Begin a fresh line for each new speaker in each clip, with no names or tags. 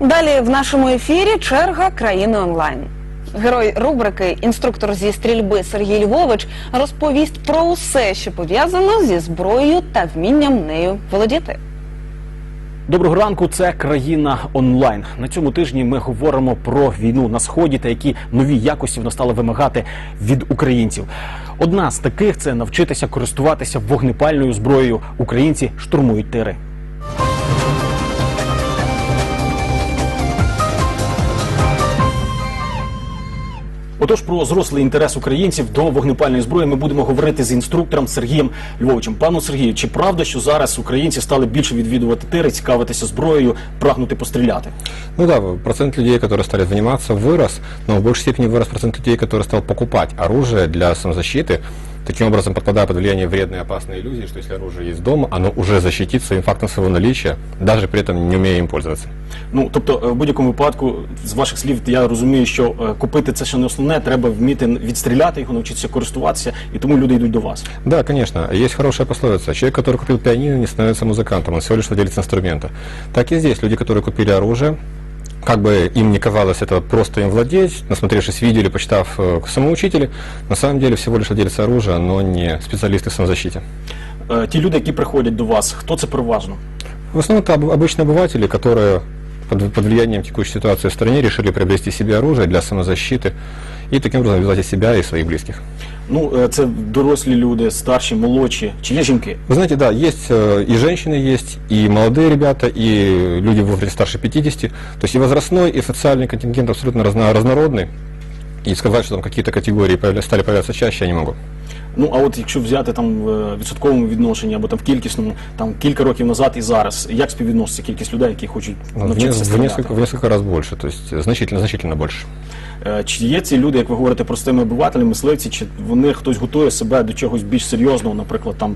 Далі в нашому ефірі черга країни онлайн. Герой рубрики інструктор зі стрільби Сергій Львович розповість про усе, що пов'язано зі зброєю та вмінням нею володіти.
Доброго ранку, це країна онлайн. На цьому тижні ми говоримо про війну на сході та які нові якості вона стала вимагати від українців. Одна з таких це навчитися користуватися вогнепальною зброєю. Українці штурмують тири. Отож, про зрослий інтерес українців до вогнепальної зброї ми будемо говорити з інструктором Сергієм Львовичем. Пану Сергію, чи правда, що зараз українці стали більше відвідувати тири, цікавитися зброєю, прагнути постріляти?
Ну да, процент людей, которые стали заниматься, вырос, но в большей степени вырос процент людей, которые стал покупать оружие для самозащиты, таким образом подпадая под влияние вредной и опасной иллюзии, что если оружие есть дома, оно уже защитит своим фактом своего наличия, даже при этом не умея им пользоваться.
Ну тобто, е, в будь-якому випадку, з ваших слів, я розумію, що е, купити це ще не основне, треба вміти відстріляти його, навчитися користуватися, і тому люди йдуть до вас.
Да, конечно, есть хорошая пословица. Человек, который купил пианино, не становится музыкантом, он всего лишь владелец инструмента. Так и здесь. Люди, которые купили оружие, как бы им не казалось это просто им владеть, насмотревшись видео или почитав э, самоучители, на самом деле всего лишь владельцы оружия, но не специалисты в самозащите.
Е, Ті люди, які приходять до вас, хто це переважно?
В основном это об- обычные обыватели, которые под, под влиянием текущей ситуации в стране решили приобрести себе оружие для самозащиты и таким образом обязать и себя и своих близких.
Ну, е, це дорослі люди, старші, молодші, чи є жінки?
Вы знаете, да, есть э, и женщины есть, и молодые ребята, и люди в возрасте старше 50. То есть и возрастной, и социальный контингент абсолютно разно- разнородный. И сказать, что там какие-то категории появля- стали появляться чаще, я не могу.
Ну а от якщо взяти там в відсотковому відношенні або там в кількісному, там кілька років назад і зараз, як співвідноситься кількість людей, які хочуть
Ну, В, в,
навчитися
в
стріляти?
несколько, в несколько раз больше, то есть значительно, значительно больше.
Е, Чи є ці люди, як ви говорите, простими обивателями, мисливці, чи вони хтось готує себе до чогось більш серйозного, наприклад, там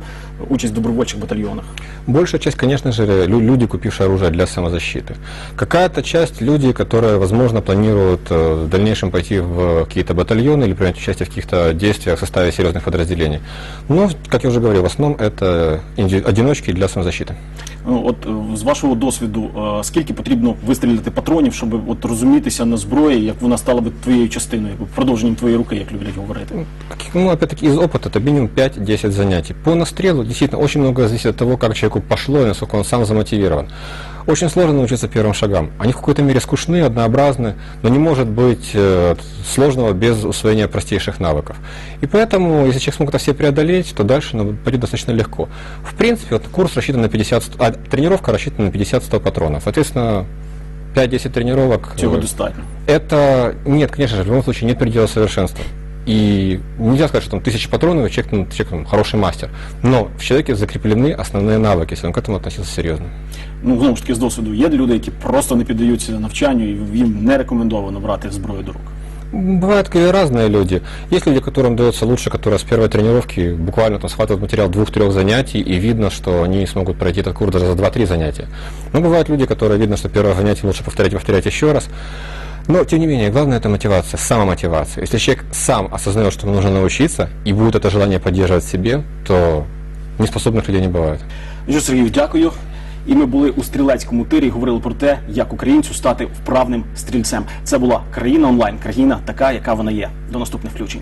участь в добровольчих батальйонах?
Большая часть, конечно же, лю- люди, купившие оружие для самозащиты. Какая-то часть люди, которые, возможно, планируют э, в дальнейшем пойти в какие-то батальоны или принять участие в каких-то действиях в составе серьезных подразделений. Но, как я уже говорил, в основном это инди- одиночки для самозащиты.
Ну, от е, з вашого досвіду, е, скільки потрібно вистрілити патронів, щоб от розумітися на зброї, як вона стала би твоєю частиною, продовженням твоєї руки, як люблять говорити?
Ну, опять-таки, из опыта это минимум 5-10 занятий. По настрелу действительно очень много зависит от того, как человеку пошло и насколько он сам замотивирован. Очень сложно научиться первым шагам. Они в какой-то мере скучны, однообразны, но не может быть э, сложного без усвоения простейших навыков. И поэтому, если человек смог это все преодолеть, то дальше ну, пойдет достаточно легко. В принципе, вот курс рассчитан на 50, ст- а тренировка рассчитана на 50-100 патронов. Соответственно, 5-10 тренировок.
Цього
э,
достатньо.
это, нет, конечно же, в любом случае нет предела совершенства. И нельзя сказать, что там тысячи патронов, и человек, ну, человек там, хороший мастер. Но в человеке закреплены основные навыки, если он к этому относился серьезно.
Ну, знову ж таки, з досвіду є люди, які просто не піддаються навчанню, і їм не рекомендовано брати зброю до рук.
Бывают такие разные люди. Есть люди, которым дается лучше, которые с первой тренировки буквально там схватывают материал двух-трех занятий, и видно, что они смогут пройти этот курс даже за 2-3 занятия. Но бывают люди, которые видно, что первое занятие лучше повторять и повторять еще раз. Но, тем не менее, главное это мотивация, самомотивация. Если человек сам осознает, что ему нужно научиться, и будет это желание поддерживать в себе, то неспособных людей не бывает.
Ну що, Сергію, дякую. І ми були у стрілецькому тирі і говорили про те, як українцю стати вправним стрільцем. Це була країна онлайн, країна така, яка вона є. До наступних включень.